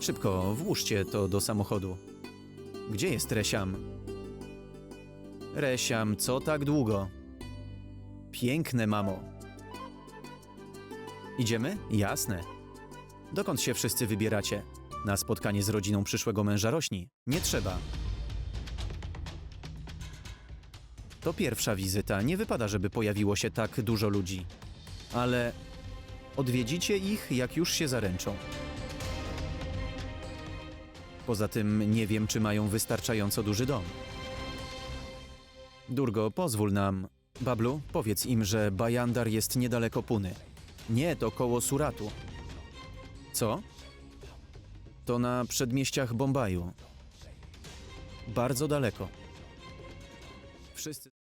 Szybko, włóżcie to do samochodu. Gdzie jest Resiam? Resiam, co tak długo? Piękne, mamo. Idziemy? Jasne. Dokąd się wszyscy wybieracie? Na spotkanie z rodziną przyszłego męża rośni. Nie trzeba. To pierwsza wizyta. Nie wypada, żeby pojawiło się tak dużo ludzi. Ale odwiedzicie ich, jak już się zaręczą. Poza tym nie wiem, czy mają wystarczająco duży dom. Durgo, pozwól nam. Bablu, powiedz im, że Bajandar jest niedaleko Puny. Nie, to koło Suratu. Co? To na przedmieściach Bombaju. Bardzo daleko. Wszyscy.